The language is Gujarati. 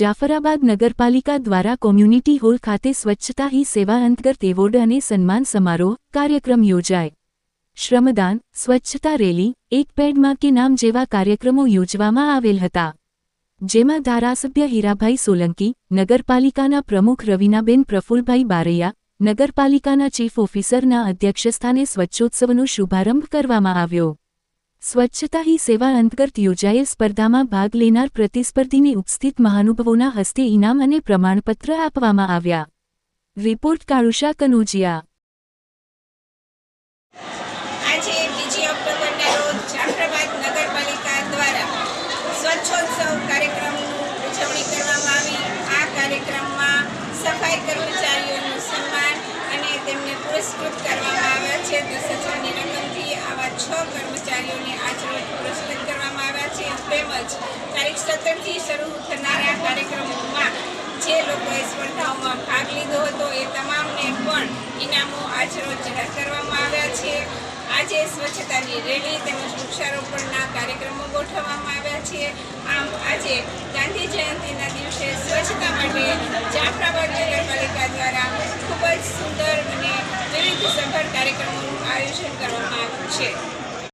જાફરાબાદ નગરપાલિકા દ્વારા કોમ્યુનિટી હોલ ખાતે સ્વચ્છતા હી સેવા અંતર્ગત એવોર્ડ અને સન્માન સમારોહ કાર્યક્રમ યોજાય. શ્રમદાન, સ્વચ્છતા રેલી, એક પેડમાં કે નામ જેવા કાર્યક્રમો યોજવામાં આવેલ હતા. જેમાં ધારાસભ્ય હીરાભાઈ સોલંકી, નગરપાલિકાના પ્રમુખ રવિનાબેન પ્રફુલભાઈ બારૈયા, નગરપાલિકાના ચીફ ઓફિસરના અધ્યક્ષસ્થાને સ્વચ્છોત્સવનો શુભારંભ કરવામાં આવ્યો. સ્વચ્છતા હી સેવા અંતર્ગત યોજાયેલ સ્પર્ધામાં ભાગ લેનાર પ્રતિસ્પર્ધીને ઉપસ્થિત મહાનુભાવોના હસ્તે ઇનામ અને પ્રમાણપત્ર આપવામાં આવ્યા. રિપોર્ટ કાળુષા કનોજિયા. કર્મચારીઓનું સન્માન અને તેમને પુરસ્કૃત કરવામાં આવ્યા છે. છ કર્મચારીઓને આજરોજ પુરસ્કૃત કરવામાં આવ્યા છે. તેમજ તારીખ સત્તરથી શરૂ થનારા કાર્યક્રમોમાં જે લોકોએ સ્પર્ધાઓમાં ભાગ લીધો હતો, એ તમામને પણ ઇનામો આજરોજ જાહેર કરવામાં આવ્યા છે. આજે સ્વચ્છતાની રેલી તેમજ વૃક્ષારોપણના કાર્યક્રમો ગોઠવવામાં આવ્યા છે. આમ આજે ગાંધી જયંતિના દિવસે સ્વચ્છતા માટે જાફરાબાદ નગરપાલિકા દ્વારા ખૂબ જ સુંદર અને વિવિધ સફળ કાર્યક્રમોનું આયોજન કરવામાં આવ્યું છે